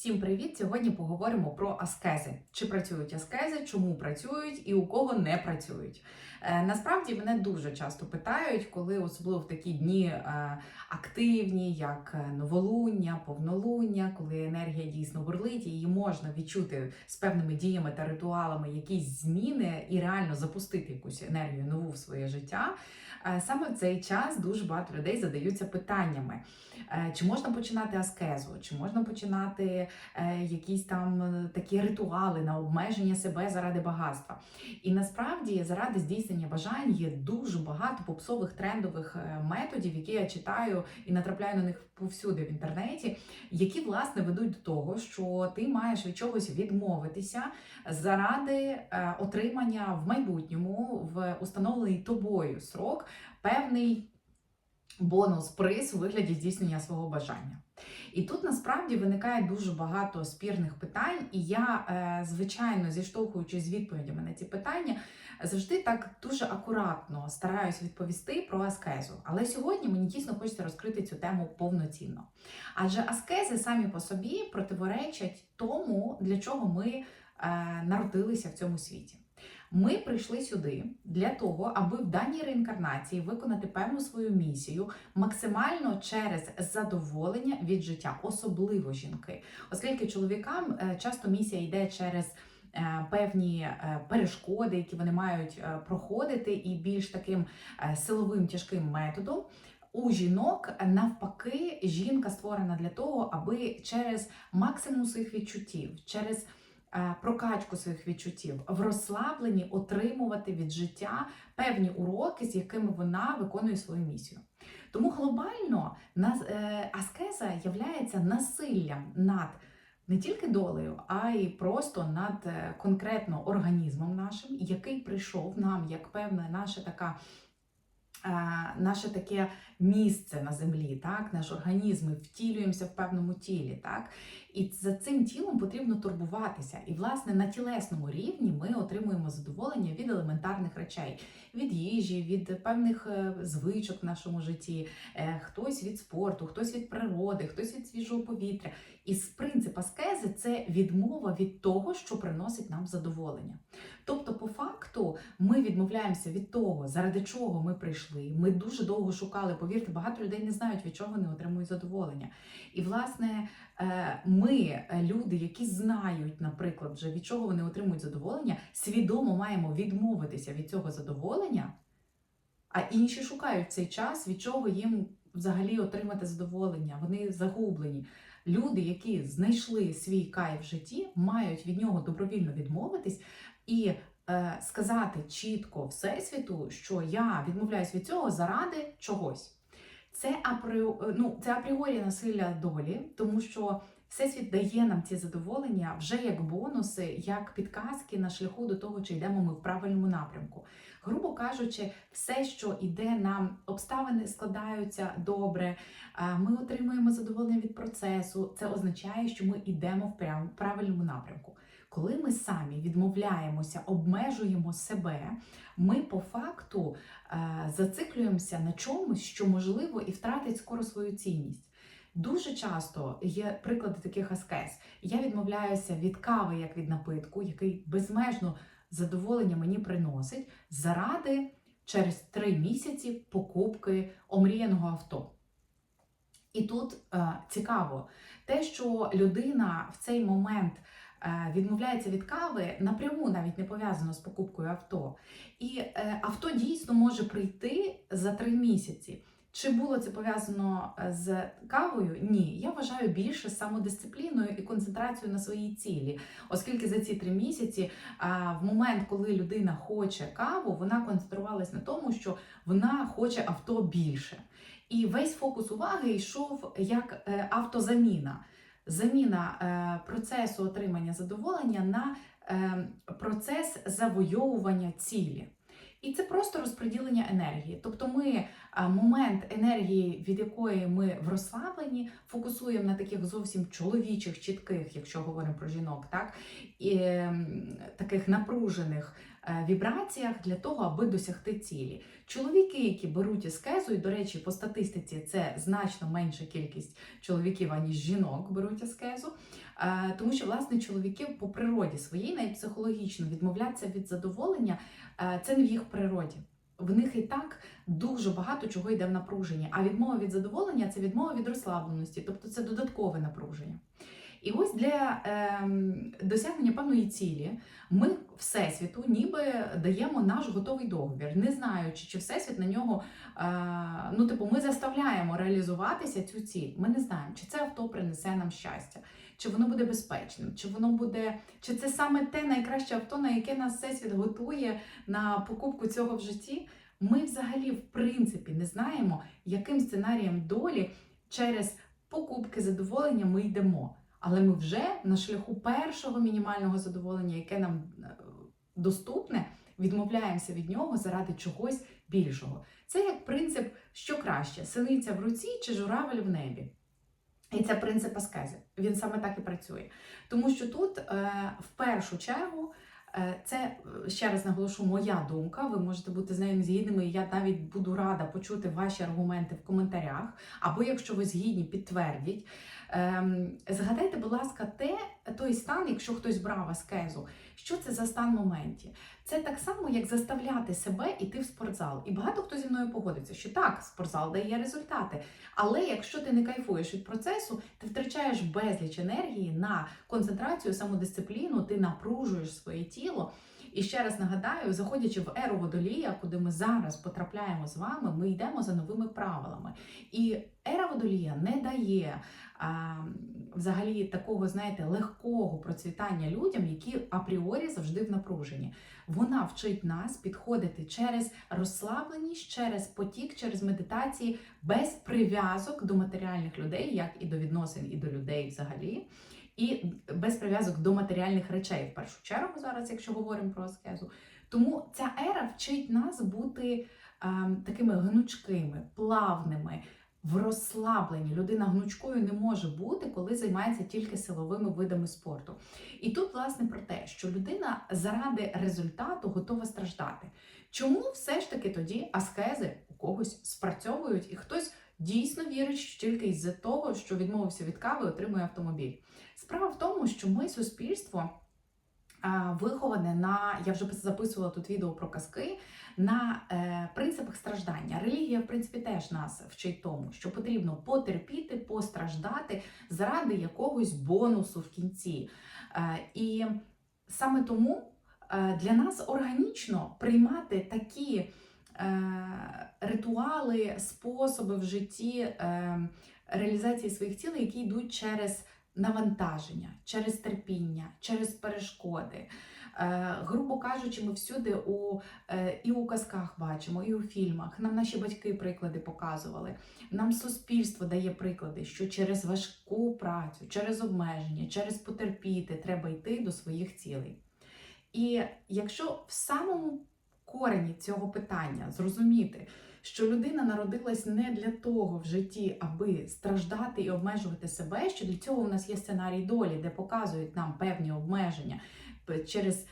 Всім привіт! Сьогодні поговоримо про аскези. Чи працюють аскези, чому працюють і у кого не працюють. Е, насправді мене дуже часто питають, коли особливо в такі дні е, активні, як е, новолуння, повнолуння, коли енергія дійсно бурлить, і її можна відчути з певними діями та ритуалами якісь зміни і реально запустити якусь енергію нову в своє життя. Е, Саме в цей час дуже багато людей задаються питаннями: е, чи можна починати аскезу, чи можна починати якісь там е, такі ритуали на обмеження себе заради багатства. І насправді заради здійснення бажань є дуже багато попсових трендових е, методів, які я читаю і натрапляю на них повсюди в інтернеті, які власне ведуть до того, що ти маєш від чогось відмовитися заради е, отримання в майбутньому в установлений тобою срок певний бонус, приз у вигляді здійснення свого бажання. І тут насправді виникає дуже багато спірних питань, і я, е, звичайно, зіштовхуючись з відповідями на ці питання, завжди так дуже акуратно стараюсь відповісти про аскезу. Але сьогодні мені дійсно хочеться розкрити цю тему повноцінно. Адже аскези самі по собі противоречать тому, для чого ми е, народилися в цьому світі. Ми прийшли сюди для того, аби в даній реінкарнації виконати певну свою місію максимально через задоволення від життя, особливо жінки, оскільки чоловікам е, часто місія йде через. е, Певні е, перешкоди, які вони мають проходити, і більш таким силовим тяжким методом. У жінок навпаки жінка створена для того, аби через максимум своїх відчуттів, через прокачку своїх відчуттів в розслабленні отримувати від життя певні уроки, з якими вона виконує свою місію. Тому глобально е, аскеза являється насиллям над не тільки долею, а й просто над е, конкретно організмом нашим, який прийшов нам як певна наша така. е, Наше таке місце на землі, так, наш організм, ми втілюємося в певному тілі, так, і за цим тілом потрібно турбуватися. І, власне, на тілесному рівні ми отримуємо задоволення від елементарних речей, від їжі, від певних е, звичок в нашому житті, е, хтось від спорту, хтось від природи, хтось від свіжого повітря. І з принцип аскези це відмова від того, що приносить нам задоволення. Тобто, по факту, ми відмовляємося від того, заради чого ми прийшли. Ми дуже довго шукали. Повірте, багато людей не знають, від чого вони отримують задоволення. І, власне, ми, е, люди, які знають, наприклад, вже від чого вони отримують задоволення, свідомо маємо відмовитися від цього задоволення, а інші шукають цей час, від чого їм взагалі отримати задоволення. Вони загублені. Люди, які знайшли свій кайф в житті, мають від нього добровільно відмовитись і е, сказати чітко всесвіту, що я відмовляюсь від цього заради чогось. Це ну, це апріорі насилля долі, тому що всесвіт дає нам ці задоволення вже як бонуси, як підказки на шляху до того, чи йдемо ми в правильному напрямку. Грубо кажучи, все, що йде нам, обставини складаються добре, ми отримуємо задоволення від процесу. Це означає, що ми йдемо в правильному напрямку. Коли ми самі відмовляємося, обмежуємо себе, ми по факту е, зациклюємося на чомусь, що можливо і втратить скоро свою цінність. Дуже часто є приклади таких аскез. Я відмовляюся від кави як від напитку, який безмежно задоволення мені приносить, заради через три місяці покупки омріяного авто. І тут е, цікаво, те, що людина в цей момент відмовляється від кави, напряму навіть не пов'язано з покупкою авто. І е, авто дійсно може прийти за три місяці. Чи було це пов'язано е, з кавою? Ні, я вважаю більше самодисципліною і концентрацією на своїй цілі, оскільки за ці три місяці, в момент, коли людина хоче каву, вона концентрувалась на тому, що вона хоче авто більше. І весь фокус уваги йшов як е, автозаміна. Заміна е, процесу отримання задоволення на е, процес завойовування цілі. І це просто розподілення енергії. Тобто ми момент енергії, від якої ми в розслабленні, фокусуємо на таких зовсім чоловічих, чітких, якщо говоримо про жінок, так і таких напружених е, вібраціях для того, аби досягти цілі. Чоловіки, які беруть аскезу, і, до речі, по статистиці це значно менша кількість чоловіків, аніж жінок беруть аскезу. Е, Тому що, власне, чоловіки по природі своїй, навіть психологічно, відмовлятися від задоволення е, це не в їх природі. В них і так дуже багато чого йде в напруження. А відмова від задоволення це відмова від розслабленості, тобто це додаткове напруження. І ось для ем, досягнення певної цілі ми Всесвіту ніби даємо наш готовий договір, не знаючи, чи Всесвіт на нього, е, ну, типу, ми заставляємо реалізуватися цю ціль. Ми не знаємо, чи це авто принесе нам щастя, чи воно буде безпечним, чи воно буде, чи це саме те найкраще авто, на яке нас Всесвіт готує на покупку цього в житті. Ми взагалі, в принципі, не знаємо, яким сценарієм долі через покупки задоволення ми йдемо. Але ми вже на шляху першого мінімального задоволення, яке нам е, доступне, відмовляємося від нього заради чогось більшого. Це як принцип, що краще: синиця в руці чи журавель в небі. І це принцип аскези. Він саме так і працює. Тому що тут, е, в першу чергу, це е, ще раз наголошу моя думка. Ви можете бути з нею не згідними. Я навіть буду рада почути ваші аргументи в коментарях. Або якщо ви згідні, підтвердіть. Ем, Згадайте, будь ласка, те, той стан, якщо хтось брав аскезу, що це за стан в моменті? Це так само, як заставляти себе йти в спортзал. І багато хто зі мною погодиться, що так, спортзал дає результати. Але якщо ти не кайфуєш від процесу, ти втрачаєш безліч енергії на концентрацію, самодисципліну, ти напружуєш своє тіло. І ще раз нагадаю, заходячи в еру водолія, куди ми зараз потрапляємо з вами, ми йдемо за новими правилами. І ера водолія не дає а, взагалі такого, знаєте, легкого процвітання людям, які апріорі завжди в напруженні. Вона вчить нас підходити через розслабленість, через потік, через медитації, без прив'язок до матеріальних людей, як і до відносин, і до людей взагалі. І без прив'язок до матеріальних речей, в першу чергу, зараз, якщо говоримо про аскезу. Тому ця ера вчить нас бути е, такими гнучкими, плавними, в розслабленні. Людина гнучкою не може бути, коли займається тільки силовими видами спорту. І тут, власне, про те, що людина заради результату готова страждати. Чому все ж таки тоді аскези у когось спрацьовують, і хтось дійсно вірить, що тільки із-за того, що відмовився від кави, отримує автомобіль? Справа в тому, що ми суспільство. Виховане на, я вже записувала тут відео про казки, на е, принципах страждання. Релігія, в принципі, теж нас вчить тому, що потрібно потерпіти, постраждати заради якогось бонусу в кінці. Е, і саме тому е, для нас органічно приймати такі е, ритуали, способи в житті е, реалізації своїх цілей, які йдуть через навантаження, через терпіння, через перешкоди. Е, грубо кажучи, ми всюди у, е, і у казках бачимо, і у фільмах. Нам наші батьки приклади показували. Нам суспільство дає приклади, що через важку працю, через обмеження, через потерпіти треба йти до своїх цілей. І якщо в самому корені цього питання зрозуміти, що людина народилась не для того в житті, аби страждати і обмежувати себе, що для цього у нас є сценарій долі, де показують нам певні обмеження. Через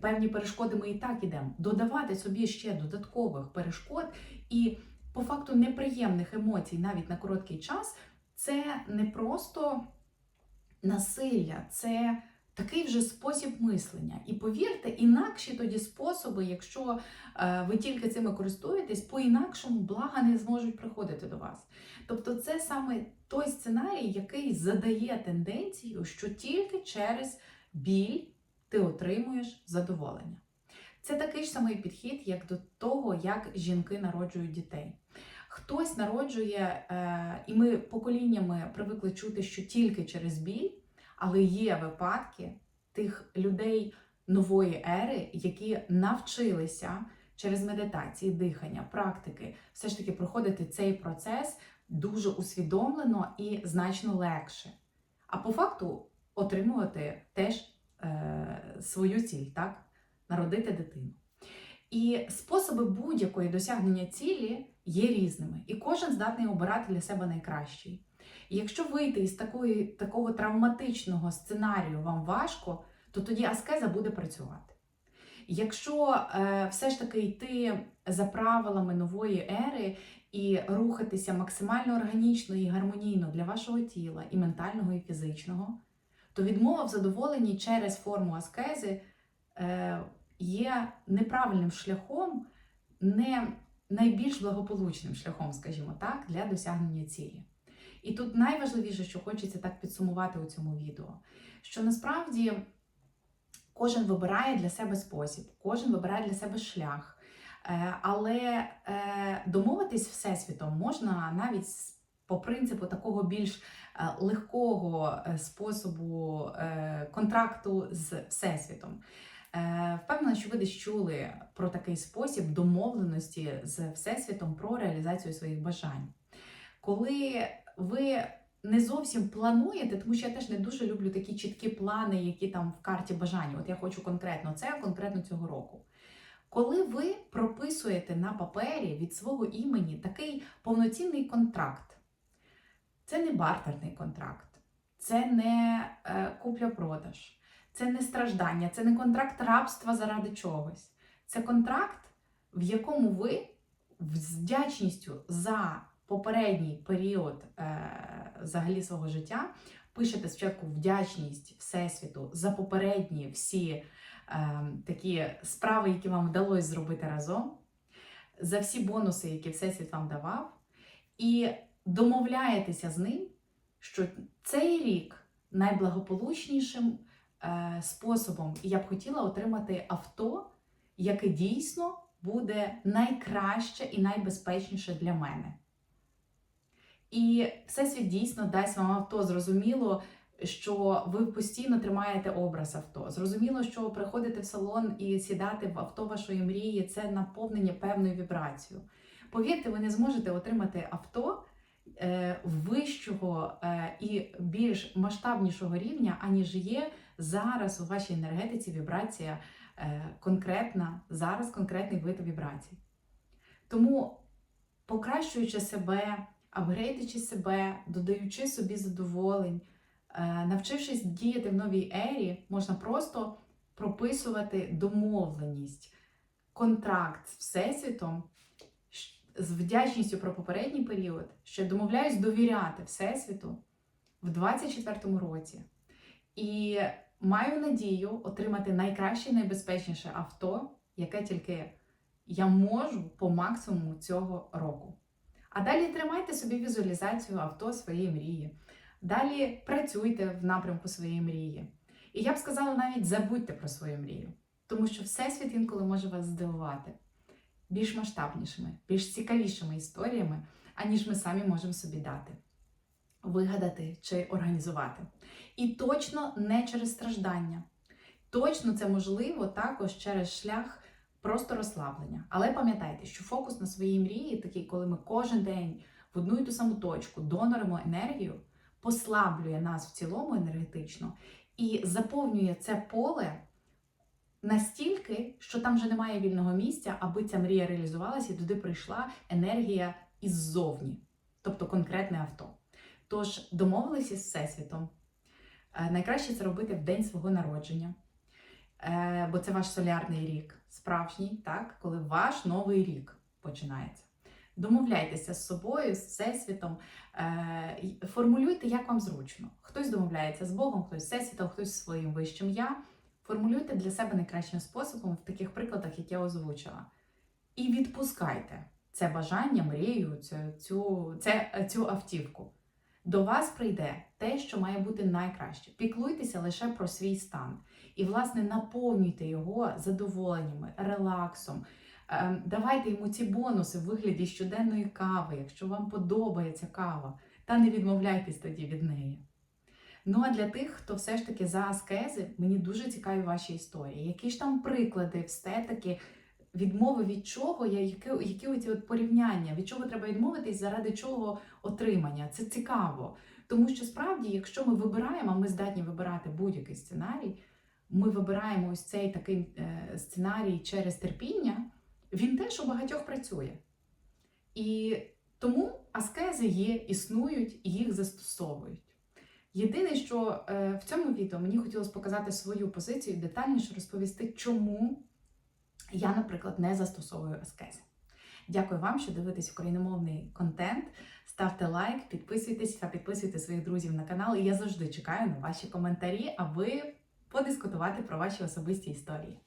певні перешкоди ми і так ідемо. Додавати собі ще додаткових перешкод і по факту неприємних емоцій навіть на короткий час, це не просто насилля, це такий вже спосіб мислення. І повірте, інакші тоді способи, якщо е, ви тільки цими користуєтесь, по-інакшому блага не зможуть приходити до вас. Тобто, це саме той сценарій, який задає тенденцію, що тільки через біль ти отримуєш задоволення. Це такий ж самий підхід, як до того, як жінки народжують дітей. Хтось народжує, е, і ми поколіннями привикли чути, що тільки через біль. Але є випадки тих людей нової ери, які навчилися через медитації, дихання, практики, все ж таки проходити цей процес дуже усвідомлено і значно легше. А по факту отримувати теж е, свою ціль, так? народити дитину. І способи будь-якої досягнення цілі є різними, і кожен здатний обирати для себе найкращий. Якщо вийти із такої, такого травматичного сценарію вам важко, то тоді аскеза буде працювати. Якщо е, все ж таки йти за правилами нової ери і рухатися максимально органічно і гармонійно для вашого тіла, і ментального, і фізичного, то відмова в задоволенні через форму аскези е, є неправильним шляхом, не найбільш благополучним шляхом, скажімо так, для досягнення цілі. І тут найважливіше, що хочеться так підсумувати у цьому відео, що насправді кожен вибирає для себе спосіб, кожен вибирає для себе шлях. Е, Але е, домовитись всесвітом можна навіть по принципу такого більш е, легкого способу контракту з всесвітом. Впевнена, що ви десь чули про такий спосіб домовленості з всесвітом про реалізацію своїх бажань. Коли ви не зовсім плануєте, тому що я теж не дуже люблю такі чіткі плани, які там в карті бажань. От я хочу конкретно це, конкретно цього року. Коли ви прописуєте на папері від свого імені такий повноцінний контракт, це не бартерний контракт, це не е, купля-продаж, це не страждання, це не контракт рабства заради чогось. Це контракт, в якому ви з вдячністю за попередній період е, взагалі свого життя пишете спочатку вдячність Всесвіту за попередні всі е, такі справи, які вам вдалося зробити разом, за всі бонуси, які Всесвіт вам давав, і домовляєтеся з ним, що цей рік найблагополучнішим е, способом я б хотіла отримати авто, яке дійсно буде найкраще і найбезпечніше для мене. І Всесвіт дійсно дасть вам авто. Зрозуміло, що ви постійно тримаєте образ авто. Зрозуміло, що приходити в салон і сідати в авто вашої мрії це наповнення певною вібрацією. Повірте, ви не зможете отримати авто е, вищого е, і більш масштабнішого рівня, аніж є зараз у вашій енергетиці вібрація е, конкретна, зараз конкретний вид вібрацій. Тому, покращуючи себе, апгрейдячи себе, додаючи собі задоволень, е, навчившись діяти в новій ері, можна просто прописувати домовленість, контракт з Всесвітом з вдячністю про попередній період, що я домовляюсь довіряти Всесвіту в 24-му році. І маю надію отримати найкраще і найбезпечніше авто, яке тільки я можу по максимуму цього року. А далі тримайте собі візуалізацію авто своєї мрії. Далі працюйте в напрямку своєї мрії. І я б сказала, навіть забудьте про свою мрію, тому що Всесвіт інколи може вас здивувати більш масштабнішими, більш цікавішими історіями, аніж ми самі можемо собі дати, вигадати чи організувати. І точно не через страждання. Точно це можливо також через шлях просто розслаблення. Але пам'ятайте, що фокус на своїй мрії, такий, коли ми кожен день в одну і ту саму точку доноримо енергію, послаблює нас в цілому енергетично і заповнює це поле настільки, що там вже немає вільного місця, аби ця мрія реалізувалася і туди прийшла енергія іззовні, тобто конкретне авто. Тож домовилися з Всесвітом. Е, Найкраще це робити в день свого народження, Е, бо це ваш солярний рік, справжній, так, коли ваш новий рік починається. Домовляйтеся з собою, з всесвітом, е, формулюйте, як вам зручно. Хтось домовляється з Богом, хтось з всесвітом, хтось зі своїм вищим я. Формулюйте для себе найкращим способом в таких прикладах, як я озвучила. І відпускайте це бажання, мрію, цю, цю, цю автівку. До вас прийде те, що має бути найкраще. Піклуйтеся лише про свій стан. І, власне, наповнюйте його задоволеннями, релаксом. Ем, Давайте йому ці бонуси в вигляді щоденної кави, якщо вам подобається кава, та не відмовляйтесь тоді від неї. Ну а для тих, хто все ж таки за аскези, мені дуже цікаві ваші історії. Які ж там приклади, все-таки відмови від чого, я- які, які оці от порівняння, від чого треба відмовитись, заради чого отримання. Це цікаво. Тому що справді, якщо ми вибираємо, а ми здатні вибирати будь-який сценарій, ми вибираємо ось цей такий е, сценарій через терпіння, він теж у багатьох працює. І тому аскези є, існують їх застосовують. Єдине, що е, в цьому відео мені хотілося показати свою позицію детальніше розповісти, чому Я, наприклад, не застосовую аскези. Дякую вам, що дивитесь україномовний контент. Ставте лайк, підписуйтесь та підписуйте своїх друзів на канал. І я завжди чекаю на ваші коментарі, аби подискутувати про ваші особисті історії.